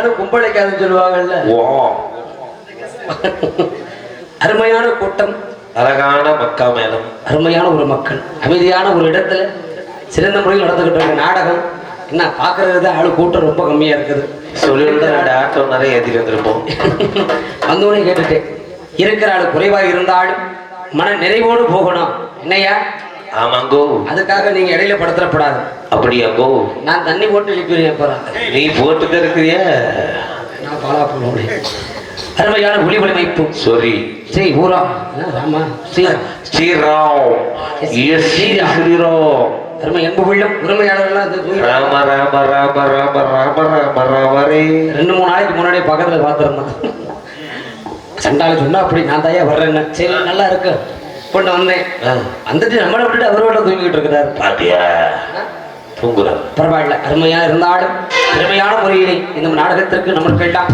மாரடைச்சாலும் கும்பளைக்காதுன்னு சொல்லுவாங்கல்ல. அருமையான கூட்டம் அழகான மக்கா மேலம் அருமையான ஒரு மக்கள் அமைதியான ஒரு இடத்துல சிறந்த முறையில் நடந்துகிட்டு நாடகம். என்ன பார்க்கறது ஆளு கூட்டம் ரொம்ப கம்மியா இருக்குது. சொல்லியிருந்தா ரெண்டு ஆட்டோ நிறைய ஏற்றிட்டு வந்திருப்போம். வந்தோடனே கேட்டுட்டேன். இருக்கிற ஆளு குறைவாக இருந்தாலும் மன நிறைவோடு போகணும். என்னையா ஆமாங்கோ. அதுக்காக நீங்க இடையில படுத்துறப்படாது அப்படியாங்கோ. நான் தண்ணி போட்டு எழுப்பிடுவேன் போறேன் நீ போட்டுக்க இருக்கிறிய? நான் பாலா போனேன் அருமையான ஒளி ஒளிமைப்பு சாரி. ஸ்ரீ ஊரா. ராமா. ஸ்ரீ ஸ்ரீராம். எஸ். ஸ்ரீராம். அருமை என்பு உள்ளம் தூக்கி- ராம ராம ராம ராம ராம ராம ராமரே. ரெண்டு மூணு நாளைக்கு முன்னாடி பக்கத்துல பார்த்துருந்தேன் சண்டால சொன்னா அப்படி நான் தாயா வர்றேன்னு. சரி நல்லா இருக்கு. கொண்டு வந்தேன். வந்துட்டு நம்மளை விட்டுட்டு அவரோட தூங்கிட்டு இருக்கிறாரு. பாத்தியா? தூங்குறான் பரவாயில்ல. அருமையா இருந்தாலும் திறமையான முறையிலே இந்த நாடகத்திற்கு நம்மளுக்கெல்லாம்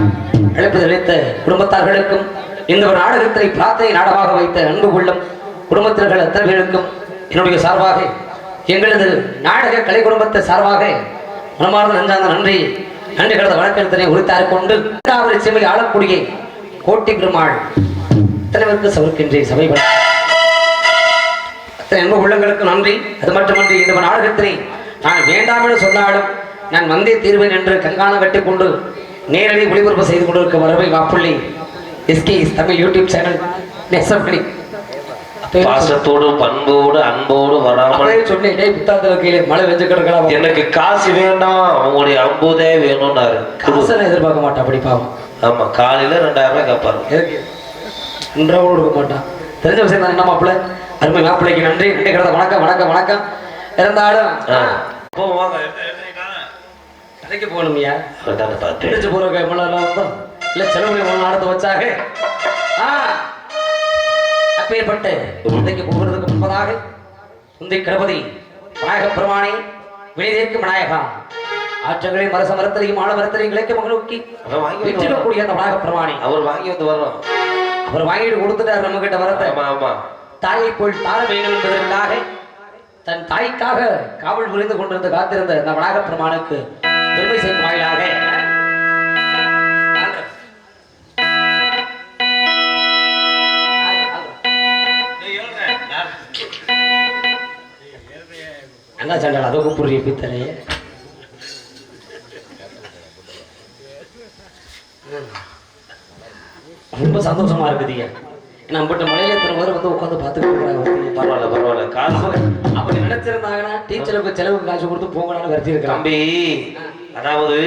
அழைப்பு அளித்த குடும்பத்தார்களுக்கும் இந்த ஒரு நாடகத்தை பிரார்த்தனை நாடகமாக வைத்த அன்பு உள்ளம் குடும்பத்தினர்கள் அத்தனை பேருக்கும் என்னுடைய சார்பாக எங்களது நாடக கலை குடும்பத்தை சார்பாக மனமார்ந்த நன்றாந்த நன்றி நன்றி கடந்த வழக்கத்தினை உரித்தார் கொண்டு இரண்டாவது செம்மை ஆளக்கூடிய கோட்டி பெருமாள் தலைவருக்கு சமர்க்கின்றேன் சபை அன்பு உள்ளங்களுக்கு நன்றி. அது மட்டுமன்றி இந்த நாடகத்தினை நான் வேண்டாம் என்று சொன்னாலும் நான் வந்தே தீர்வேன் என்று கங்காணம் கட்டி கொண்டு நேரடி ஒளிபரப்பு செய்து கொண்டிருக்க வரவை காப்புள்ளி எஸ்கே தமிழ் யூடியூப் சேனல் நெசப்படி பாசத்தோடு பண்போடு அன்போடு வராமல் சொன்னேன் புத்தாந்த கையில மழை வெஞ்சு கிடக்கலாம் எனக்கு காசு வேண்டாம் உங்களுடைய அம்புதே வேணும்னாரு. காசை எதிர்பார்க்க மாட்டேன் அப்படி பாவம். ஆமா காலையில ரெண்டாயிரம் ரூபாய் கேட்பாரு இருக்கு இன்றா கூட கொடுக்க மாட்டான் தெரிஞ்ச விஷயம் தான் என்ன மாப்பிள்ள? அருமை மாப்பிள்ளைக்கு நன்றி. நன்றி கிடந்த வணக்கம் வணக்கம் வணக்கம். இருந்தாலும் ஆ. போ வாங்க. கடைக்கு போகணும்யா பிடிச்சு போற கைமெல்லாம் வந்தோம் இல்ல செலவு மூணு நாடத்தை வச்சாக? அப்பேற்பட்டு முந்தைக்கு போகிறதுக்கு முன்பதாக முந்தை கணபதி விநாயக பெருமானே வினைதேற்கு விநாயகா. ஆற்றங்களையும் மரச மரத்திலையும் ஆழ மரத்திலையும் கிளைக்க மகளுக்கி. வெற்றிடக்கூடிய அந்த விநாயக பெருமானே. அவர் வாங்கி வந்து வர்றோம். அவர் வாங்கிட்டு கொடுத்துட்டார் நம்ம கிட்ட வரத்தை. ஆமா ஆமா. தாயை போல் தார வேண்டும் என்பதற்காக தன் தாய்க்காக காவல் புரிந்து கொண்டிருந்த காத்திருந்த இந்த வளாக பெருமானுக்கு பெருமை செய்யும் வாயிலாக. என்ன சண்டை அதை கூப்பிடுறிய பித்தலையே ரொம்ப சந்தோஷமா இருக்குதுங்க. நம்மகிட்ட மலையில எத்தனை பேர் வந்து உட்காந்து பார்த்துட்டு இருக்கிறாங்க பரவாயில்ல பரவாயில்ல காசு அப்படி நினைச்சிருந்தாங்கன்னா டீச்சருக்கு செலவுக்கு காசு கொடுத்து போங்கன்னு கருதி இருக்கிறான் தம்பி அதாவது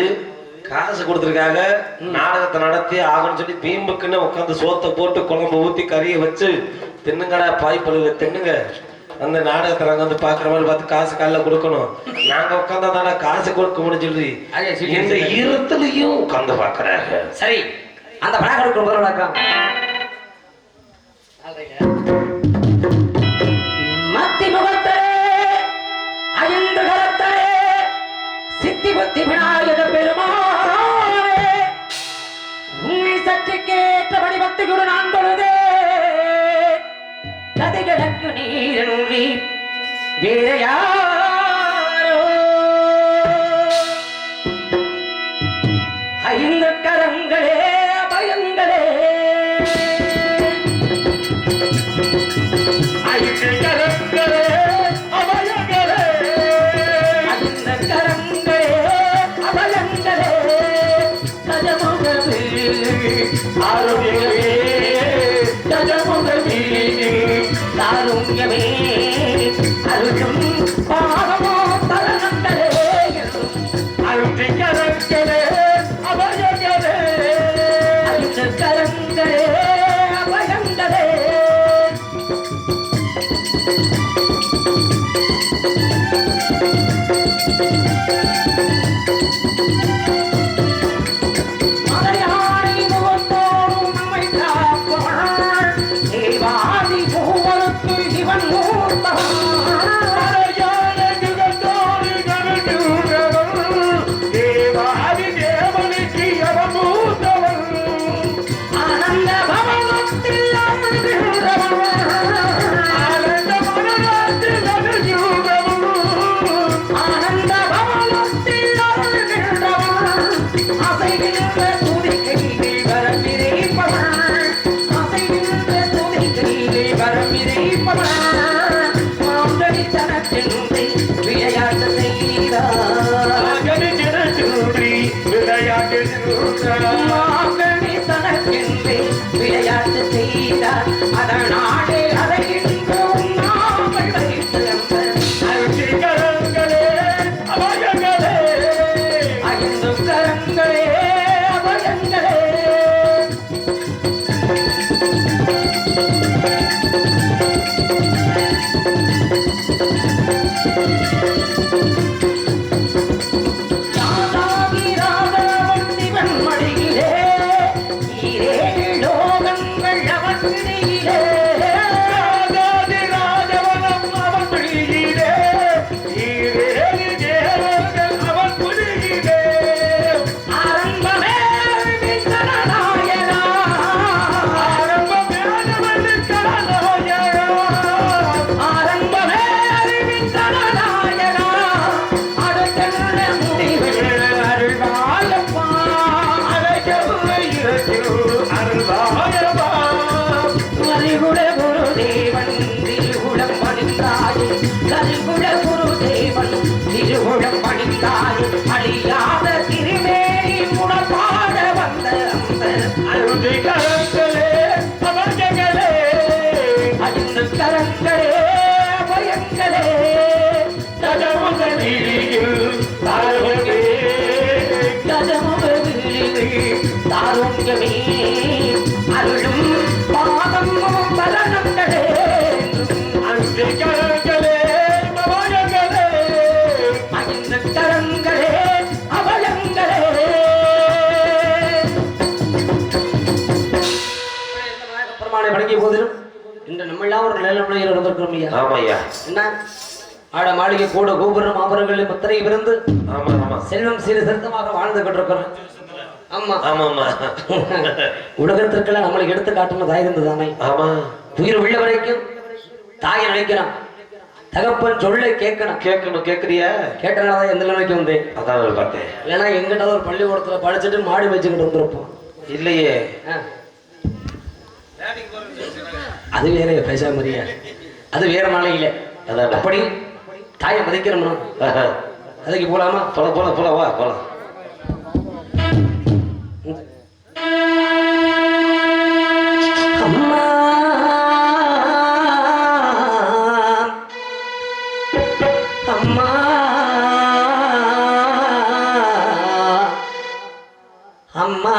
காசு கொடுத்துருக்காங்க நாடகத்தை நடத்தி ஆகணும்னு சொல்லி பீம்புக்குன்னு உட்காந்து சோத்தை போட்டு குழம்பு ஊத்தி கறியை வச்சு தின்னுங்கடா பாய் பழுல தின்னுங்க. அந்த நாடகத்தை நாங்க வந்து பாக்குற மாதிரி பார்த்து காசு காலைல கொடுக்கணும். நாங்க உட்காந்தா தானே காசு கொடுக்க சரி, இந்த. இருத்துலயும் உட்காந்து பாக்குறாங்க சரி அந்த விநாயகருக்கு ஒரு வணக்கம் மத்தி முகத்தரே ஐந்து கரத்தரே சித்தி புத்தி விநாயக பெருமானே. உன்னை சற்று கேட்டபடி பக்தி குரு நான் தொழுதே. கதைகளுக்கு நீரன்றி வேற Take a ஆமாய்யா. என்ன? ஆட மாளிகை கூட கோபுரம் ஆபரங்களில் முத்திரை விருந்து ஆமா ஆமா. செல்வம் சீர சிறுத்தமாக வாழ்ந்து கொண்டிருக்கிறோம். ஆமா. ஆமா ஆமா உலகத்திற்கெல்லாம் நம்மளுக்கு எடுத்து காட்டுன தாய் தந்து தானே. ஆமா. உயிர் உள்ள வரைக்கும் தாயை நினைக்கிறான். தகப்பன் சொல்லை கேட்கணும். கேட்கணும் கேக்குறியா கேட்டனாலதான் எந்த நிலைமைக்கு வந்தேன். அதான் பார்த்தேன். இல்லைன்னா எங்கிட்ட ஒரு பள்ளிக்கூடத்துல படிச்சுட்டு மாடு வச்சுக்கிட்டு வந்திருப்போம் இல்லையே. அது வேற பேசாம மரியா அது வேற நாளையில அதான். அப்படி தாயை மதிக்கிறோம் அதுக்கு போலாமா? போல போல போல வா போலாம். அம்மா.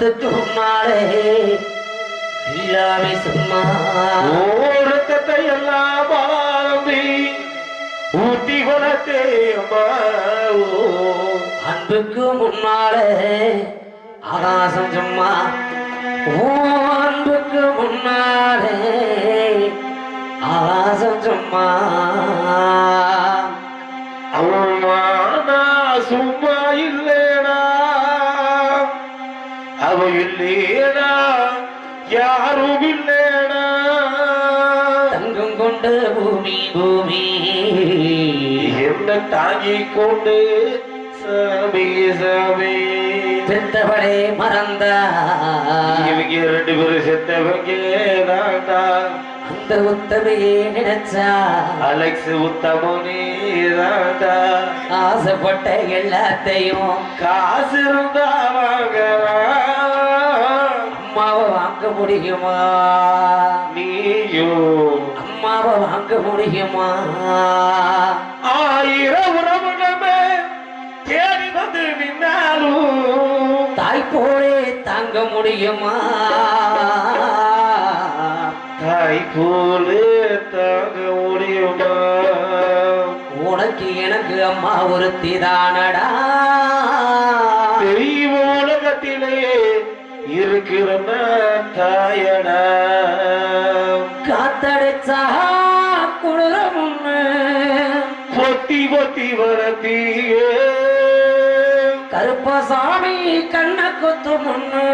பாசத்துக்கு முன்னாலே இல்லாமே சும்மா. ஓரத்தை எல்லாம் பாரம்பி ஊட்டி ஓ. அன்புக்கு முன்னாலே ஆகாசம் சும்மா. ஓ அன்புக்கு முன்னாலே ஆகாசம் சும்மா. அம்மா நான் சும்மா இல்லேடா அவ இல்லேடா யாரும் இல்லேடா. தங்கம் கொண்ட பூமி பூமி. என்ன தாங்கிக் கொண்டு சாமி சாமி. பெத்தவளே மறந்த. இவங்க ரெண்டு பேரும் செத்தவங்க அந்த உத்தமையே நினைச்சா. அலெக்ஸ் உத்தமனே தாண்டா ஆசைப்பட்ட எல்லாத்தையும் காசு இருந்தா வாங்கலாம் அம்மாவை வாங்க முடியுமா? நீயோ. அம்மாவை வாங்க முடியுமா? ஆயிரம் உறவுகளமே தேடி வந்து நின்னாலும் தாய் போலே தாங்க முடியுமா? தாய் போலே தாங்க முடியுமா? உனக்கு எனக்கு அம்மா ஒருத்தி தானடா. இருக்கிற தாயடா காத்தடைச்சா குளிர முன்னு. பொத்தி பொத்தி வரத்தியே. கருப்பசாமி கண்ண கொத்து முன்னு.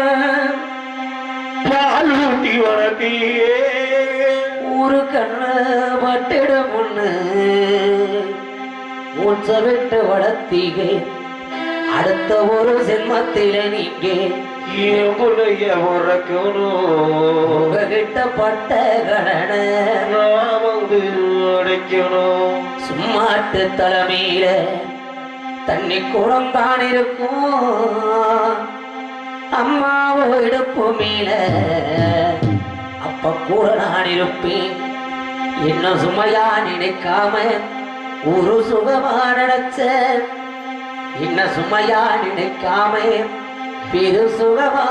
பாலூட்டி வரத்தியே. ஊரு கண்ணு பட்டிட முன்னு. மூச்ச விட்டு வளர்த்தீங்க அடுத்த ஒரு ஜென்மத்தில நீங்க. எவ்வளைய உறக்கணும் உங்ககிட்ட பட்ட கடனை நான் வந்து அடைக்கணும் சும்மாட்டு தலைமையில தண்ணி குடம் தான் இருக்கும் அம்மாவோ இடுப்பு மேல அப்ப கூட நான் இருப்பேன் என்ன சுமையா நினைக்காம ஒரு சுகமா நினைச்ச என்ன சுமையா நினைக்காம பெரு சுகமா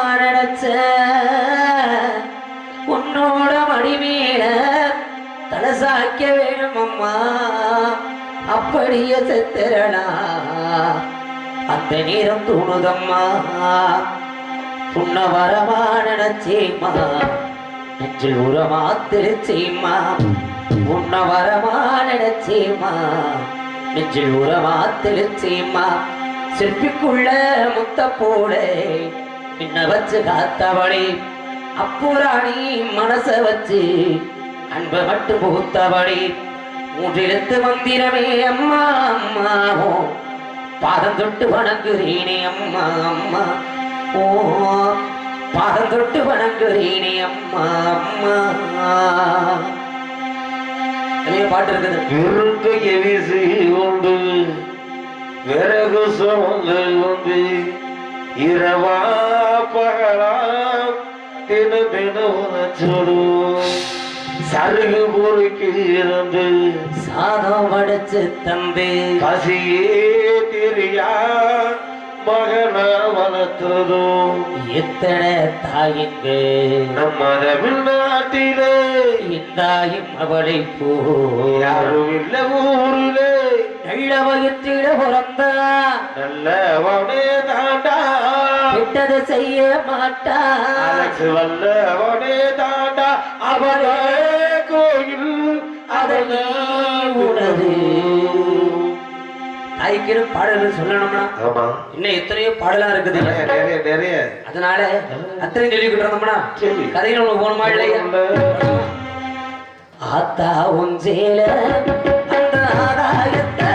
உன்னோட மடிமேல தலசாக்க வேணும் அம்மா அப்படியே செத்துறனா அந்த நேரம் தூணுதம்மா. உன்ன வரமா நினைச்சேம்மா. நெஞ்சில் உரமா திருச்சேம்மா உன்ன வரமா நினைச்சேம்மா. நெஞ்சில் உரமா திருச்சேம்மா சிற்பிக்குள்ள முத்த போல. பின்ன வச்சு காத்தவளே அப்புராணி மனச வச்சு அன்ப மட்டும் புகுத்தவளே. மூன்றிலத்து மந்திரமே அம்மா அம்மாவோ பாதம் தொட்டு வணங்குறீனே அம்மா அம்மா ஓ. பாதம் தொட்டு வணங்குறீனே அம்மா அம்மா. பாட்டு இருக்குது. விருந்தைய வீசி உண்டு. சுமந்து வந்து இரவா பகலா தின தின உணச்சொடும் சருகு பொறுக்கி இருந்து சாதம் வடிச்சு தந்து பசியே தெரியா மகன வளர்த்ததும் எத்தனை தாயிங்கு. நம்ம தமிழ்நாட்டிலே இந்தாயும் அவளை போ. யாரும் இல்ல ஊரிலே. நல்ல வயிற்றிட பிறந்தா நல்லவனே தாண்டா. விட்டது செய்ய மாட்டா. அலெக்ஸ் வல்லவனே தாண்டா. அவனே கோயில் அதனே உனது தாய்க்கு பாடல்கள் சொல்லணும்னா. இன்னும் எத்தனையோ பாடலா இருக்குது. நிறைய நிறைய அதனால அத்தனை சொல்லிக்கிட்டு இருந்தோம்னா. கதைகள் உங்களுக்கு போகணுமா இல்லையா? ஆத்தா உன் சேல ஆதாயத்தை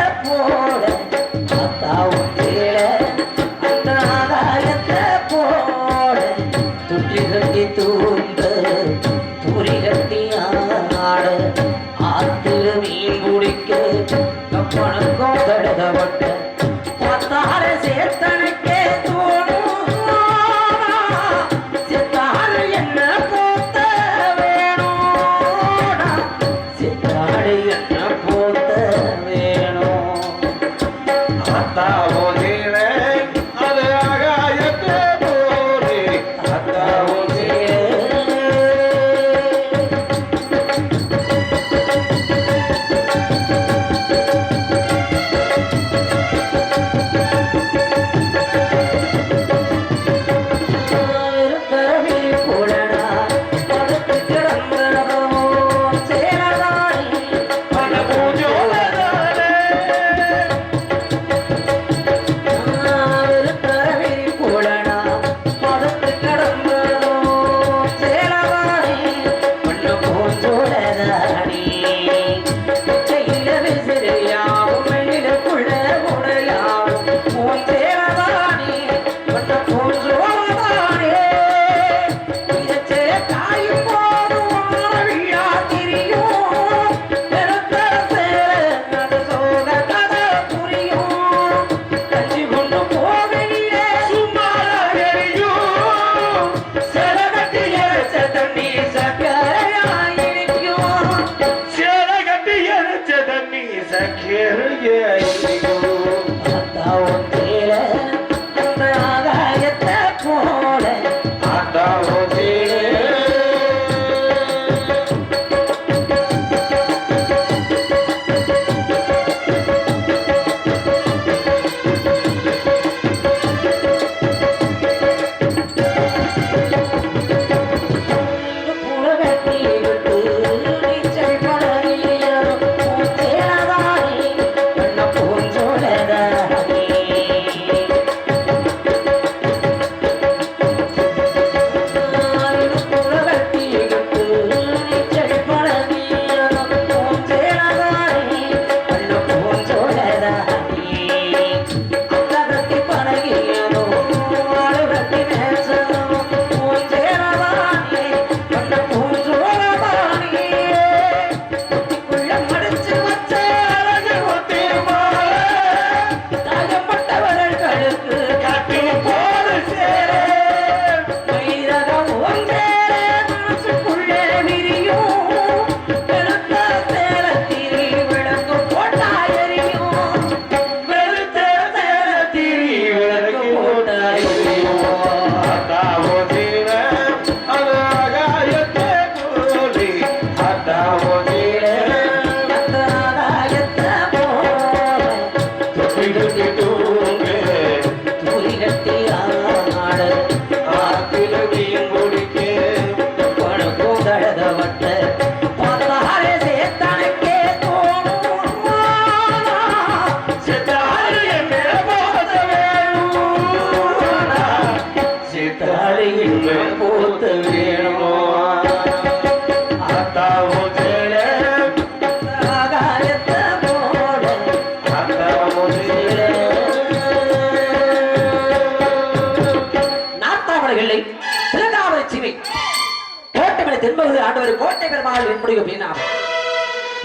தென்பகுதி ஆண்டவர் கோட்டை பெருமாள் என்புடைய வீணாம்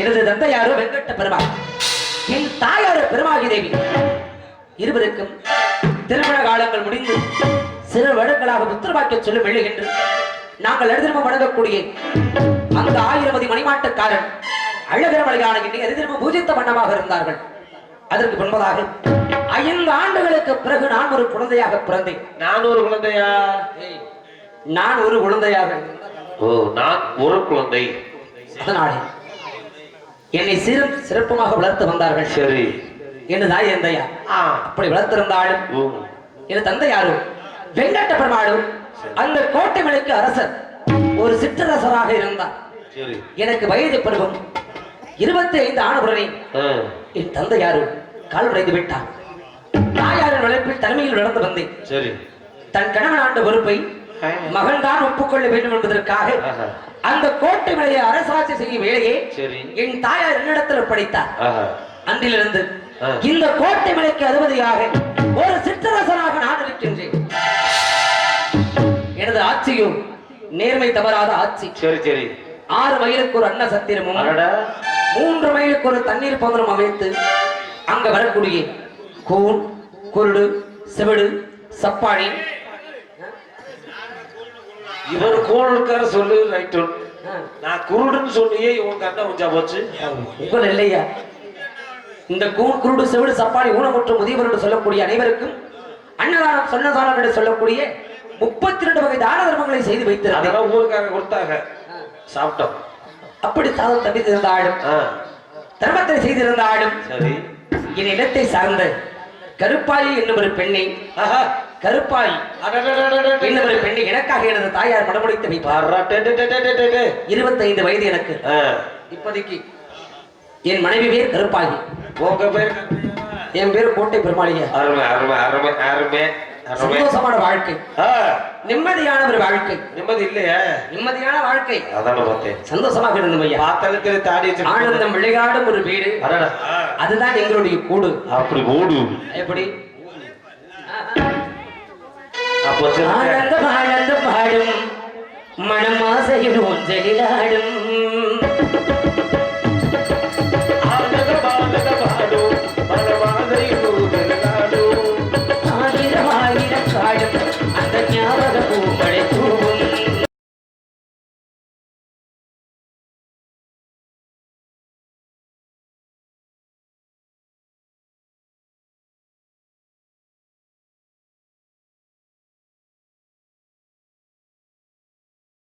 எனது தந்தையாரோ வெங்கட்ட பெருமாள். என் தாயாரோ பெருமாகி தேவி. இருவருக்கும் திருமண காலங்கள் முடிந்து சிறு வருடங்களாக புத்திரவாக்கிய சொல்லும் எழுகின்ற நாங்கள் எழுதிருமம் வழங்கக்கூடிய அந்த ஆயிரமதி மணிமாட்டக்காரன் அழகிரமலையான இன்னை எதிர்ம பூஜித்த வண்ணமாக இருந்தார்கள். அதற்கு முன்பதாக ஐந்து ஆண்டுகளுக்கு பிறகு நான் ஒரு குழந்தையாக பிறந்தேன். நான் ஒரு குழந்தையா? நான் ஒரு குழந்தையாக ஓ நான் ஒரு குழந்தை. அதனாலே என்னை சிறும் சிறப்புமாக வளர்த்து வந்தார்கள். சரி. என்று தாய் எந்தையா ஆ. அப்படி வளர்த்திருந்தாலும். என் தந்தை யாரும் வெங்கட்ட பெருமாளும் அந்த கோட்டை மலைக்கு அரசர் ஒரு சிற்றரசராக இருந்தார். எனக்கு வயது பருவம் இருபத்தி ஐந்து ஆனவுடனே. என் தந்தை யாரும் கால் உடைந்து விட்டார். தாயாரின் உழைப்பில் தலைமையில் நடந்து வந்தேன். தன் கணவன் ஆண்ட பொறுப்பை மகன் தான் ஒப்புக்கொள்ள வேண்டும் என்பதற்காக. அந்த கோட்டை மலையை அரசாட்சி செய்யும் வேலையை என் தாயார் என்னிடத்தில் படித்தார். அன்றிலிருந்து. இந்த கோட்டை மலைக்கு அதிபதியாக ஒரு சிற்றரசனாக நான் இருக்கின்றேன். எனது ஆட்சியோ நேர்மை தவறாத ஆட்சி. சரி சரி. ஆறு மைலுக்கு ஒரு அன்ன சத்திரமும் மூன்று மைலுக்கு ஒரு தண்ணீர் பந்தரம் அமைத்து அங்க வரக்கூடிய கூன் குருடு செவிடு சப்பாணி இவர் கோல் இருக்காரு சொல்லு ரைட்டு நான் குருடுன்னு சொன்னியே இவன் கண்ணை உஞ்சா போச்சு. உங்கள் இல்லையா? இந்த கூன் குருடு செவிடு சப்பாணி ஊனமுற்ற முதியவர் என்று சொல்லக்கூடிய அனைவருக்கும் அன்னதானம் சொன்னதானம் என்று சொல்லக்கூடிய முப்பத்தி ரெண்டு வகை தான தர்மங்களை செய்து வைத்திருந்தேன். அதெல்லாம் ஊருக்காரங்க கொடுத்தாங்க. சாப்பிட்டோம். அப்படி சாதம் தவித்திருந்தாலும் ஆ. தர்மத்தை செய்திருந்தாலும் சரி. என் இடத்தை சார்ந்த கருப்பாயி என்னும் ஒரு பெண்ணை. கருப்பாயி. ஒரு பெண்ணை எனக்காக எனது தாயார் மனமுடித்து டே. இருபத்தைந்து வயது எனக்கு. இப்போதைக்கு என் மனைவி பேர் கருப்பாகி உங்க பேர்? என் பேர் கோட்டை பெருமாளிய அருமை அருமை அருமை அருமை சந்தோஷமான வாழ்க்கை. நிம்மதியான ஒரு வாழ்க்கை. நிம்மதி இல்லையா? நிம்மதியான வாழ்க்கை. அதான பார்த்தேன். சந்தோஷமாக இருந்தோம் ஐயா தாடி வச்சு ஆனந்தம் விளையாடும் ஒரு வீடு. அதுதான் எங்களுடைய கூடு. அப்படி ஓடு எப்படி. ஆனந்தம் ஆனந்தம் பாடும் மனமாசையில் ஆசையில் ஊஞ்சலிலாடும்